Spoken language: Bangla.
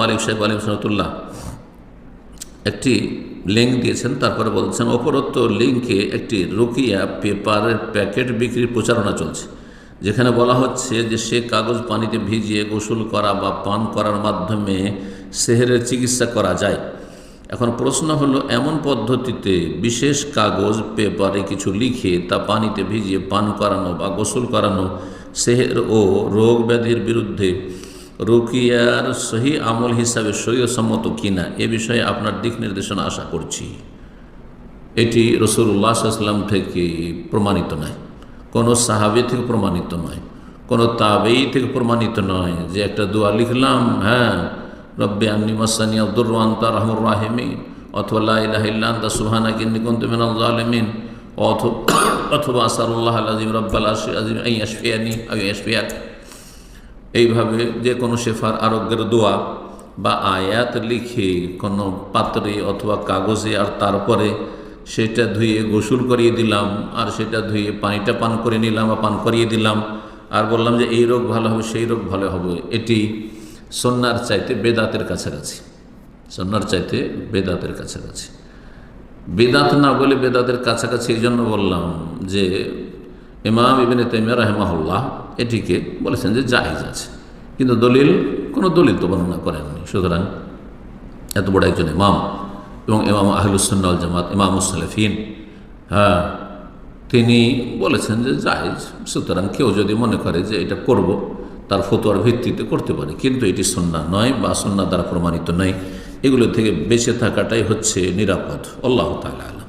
মালিক সাহেব আলিম সনতুল্লাহ একটি লিঙ্ক দিয়েছেন, তারপরে বলছেন অপরত্ব লিঙ্কে একটি রুকিয়া পেপারের প্যাকেট বিক্রির প্রচারণা চলছে, যেখানে বলা হচ্ছে যে সে কাগজ পানিতে ভিজিয়ে গোসল করা বা পান করার মাধ্যমে সেহেরের চিকিৎসা করা যায়। এখন প্রশ্ন হলো, এমন পদ্ধতিতে বিশেষ কাগজ পেপারে কিছু লিখে তা পানিতে ভিজিয়ে পান করানো বা গোসল করানো সেহের ও রোগ ব্যাধির বিরুদ্ধে রুকিয়ার সহি আমল হিসাবে সহিসম্মত কিনা এ বিষয়ে আপনার দিক নির্দেশনা আশা করছি। এটি রসুল্লাহ সাল্লাম থেকে প্রমাণিত নয়। কোনো সাহাবি থেকে প্রমাণিত নয়। কোনো তাবেই থেকে প্রমাণিত নয় যে একটা দোয়া লিখলাম হ্যাঁ রব্বে আন্নি মাসানি আব্দুর রহমান্তা রহমুর রাহিমিন, অথবা লাহিল্লান্তা সুহানা কিন্নি কন্তুমিন আলমিন অথবা আসারুল্লাহ আজিম রব্বাল আজিম এই আশফিয়ানি আই এইভাবে যে কোনো শেফার আরোগ্যের দোয়া বা আয়াত লিখে কোনো পাত্রে অথবা কাগজে আর তারপরে সেটা ধুয়ে গোসল করিয়ে দিলাম, আর সেটা ধুয়ে পানিটা পান করে নিলাম বা পান করিয়ে দিলাম, আর বললাম যে এই রোগ ভালো হবে, সেই রোগ ভালো হবে, এটি সন্ন্যার চাইতে বেদাতের কাছাকাছি। সন্ন্যার চাইতে বেদাতের কাছাকাছি। বেদাত না বলে বেদাতের কাছাকাছি এই জন্য বললাম যে ইমাম ইবিন তেমিয়া রাহেমাহুল্লাহ এটিকে বলেছেন যে জাহেজ আছে। কিন্তু দলিল, কোনো দলিল তো বর্ণনা করেননি। সুতরাং এত বড় একজন ইমাম এবং ইমাম আহলুসন্নাল জামাত, ইমাম মুসালেফিন হ্যাঁ তিনি বলেছেন যে জাহেজ সুতরাং কেউ যদি মনে করে যে এটা করব, তার ফতোয়ার ভিত্তিতে করতে পারে। কিন্তু এটি সন্না নয় বা সন্না দ্বারা প্রমাণিত নয়। এগুলো থেকে বেঁচে থাকাটাই হচ্ছে নিরাপদ। আল্লাহ তালা আলম।